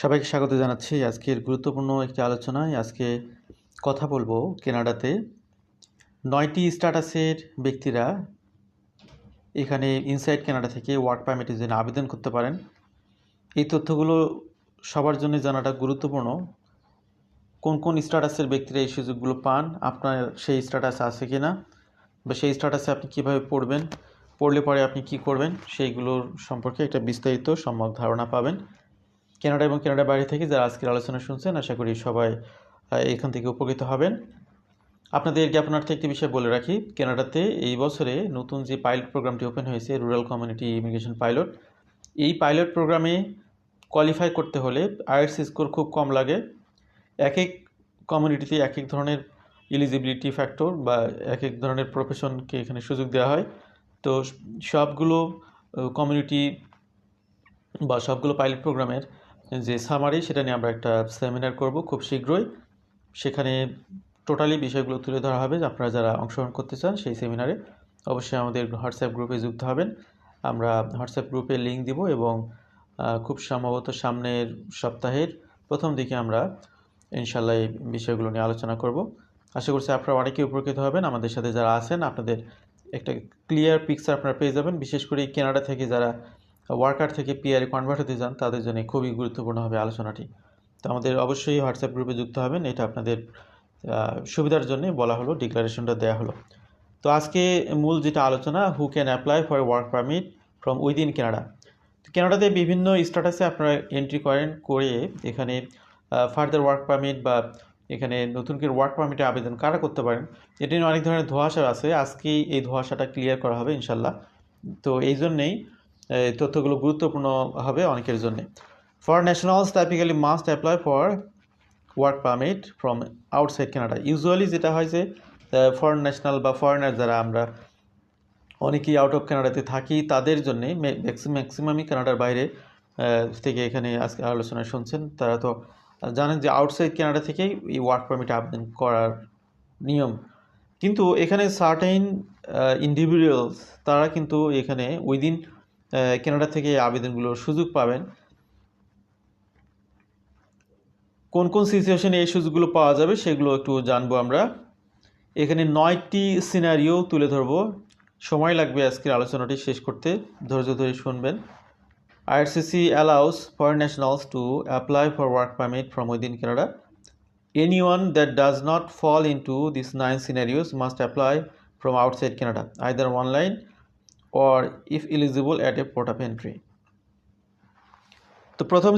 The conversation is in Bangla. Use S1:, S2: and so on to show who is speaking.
S1: সবাইকে স্বাগত জানাচ্ছি। আজকের গুরুত্বপূর্ণ একটি আলোচনায় আজকে কথা বলব কেনাডাতে। নয়টি স্ট্যাটাসের ব্যক্তিরা এখানে ইনসাইড কেনাডা থেকে ওয়ার্ক পারমিটের জন্য আবেদন করতে পারেন। এই তথ্যগুলো সবার জন্য জানাটা গুরুত্বপূর্ণ। কোন কোন স্ট্যাটাসের ব্যক্তিরা এই সুযোগগুলো পান, আপনার সেই স্ট্যাটাস আছে কি না বা সেই স্ট্যাটাসে আপনি কীভাবে পড়বেন, পড়লে পরে আপনি কি করবেন, সেইগুলোর সম্পর্কে একটা বিস্তারিত সম্যক ধারণা পাবেন। কেনাডা এবং কেনাডার বাইরে থেকে যারা আজকের আলোচনা শুনছেন, আশা করি সবাই এখান থেকে উপকৃত হবেন। আপনাদের জ্ঞাপনার্থে একটি বিষয় বলে রাখি, কেনাডাতে এই বছরে নতুন যে পাইলট প্রোগ্রামটি ওপেন হয়েছে, রুরাল কমিউনিটি ইমিগ্রেশন পাইলট, এই পাইলট প্রোগ্রামে কোয়ালিফাই করতে হলে আইএলস স্কোর খুব কম লাগে। এক এক কমিউনিটিতে এক এক ধরনের এলিজিবিলিটি ফ্যাক্টর বা এক এক ধরনের প্রফেশনকে এখানে সুযোগ দেওয়া হয়। তো সবগুলো কমিউনিটি বা সবগুলো পাইলট প্রোগ্রামের যে সামারি সেটা নিয়ে আমরা একটা সেমিনার করব খুব শীঘ্রই। সেখানে টোটালি বিষয়গুলো তুলে ধরা হবে। আপনারা যারা অংশগ্রহণ করতে চান সেই সেমিনারে অবশ্যই আমাদের হোয়াটসঅ্যাপ গ্রুপে যুক্ত হবেন। আমরা হোয়াটসঅ্যাপ গ্রুপে লিঙ্ক দিব এবং খুব সম্ভবত সামনের সপ্তাহের প্রথম দিকে আমরা ইনশাল্লাহ এই বিষয়গুলো নিয়ে আলোচনা করব। আশা করছি আপনারা অনেকেই উপকৃত হবেন। আমাদের সাথে যারা আছেন, আপনাদের একটা ক্লিয়ার পিকচার আপনারা পেয়ে যাবেন। বিশেষ করে কেনাডা থেকে যারা ওয়ার্কার থেকে পিআরে কনভার্ট হতে চান তাদের জন্য খুবই গুরুত্বপূর্ণ হবে আলোচনাটি। তো আমাদের অবশ্যই হোয়াটসঅ্যাপ গ্রুপে যুক্ত হবেন, এটা আপনাদের সুবিধার জন্য বলা হলো ডিক্লারেশনটা দেওয়া হলো। তো আজকে মূল যেটা আলোচনা who can apply for work permit from within Canada কানাডাতে বিভিন্ন স্ট্যাটাসে আপনারা এন্ট্রি করেন, করে এখানে ফার্দার ওয়ার্ক পারমিট বা এখানে নতুন করে ওয়ার্ক পারমিটে আবেদন কারা করতে পারেন, এটা নিয়ে অনেক ধরনের ধোঁয়াশা আছে। আজকেই এই ধোঁয়াশাটা ক্লিয়ার করা হবে ইনশাল্লাহ তো এই জন্যেই এই তথ্যগুলো গুরুত্বপূর্ণ হবে অনেকের জন্য। For nationals typically must apply for work permit from outside Canada usually যেটা হয় যে ফরেন ন্যাশনাল বা ফরেনার যারা আমরা অনেকেই আউট অফ কানাডাতে থাকি, তাদের জন্যে ম্যাক্সিমামই কানাডার বাইরে থেকে এখানে আজকে আলোচনা শুনছেন। তারা তো জানেন যে আউটসাইড কানাডা থেকেই এই ওয়ার্ক পারমিট আবেদন করার নিয়ম। কিন্তু এখানে সার্টেইন ইন্ডিভিজুয়ালস তারা কিন্তু এখানে উইদিন কেনাডা থেকে আবেদনগুলোর সুযোগ পাবেন। কোন কোন সিচুয়েশনে এই সুযোগগুলো পাওয়া যাবে সেগুলো একটু জানব আমরা। এখানে নয়টি সিনারিও তুলে ধরব। সময় লাগবে আজকের আলোচনাটি শেষ করতে। ধৈর্য ধরে শুনবেন। IRCC allows for nationals to apply for work permit from within Canada any one that does not fall into this nine scenarios must apply from outside Canada either online or if eligible at a port of entry. তো প্রথম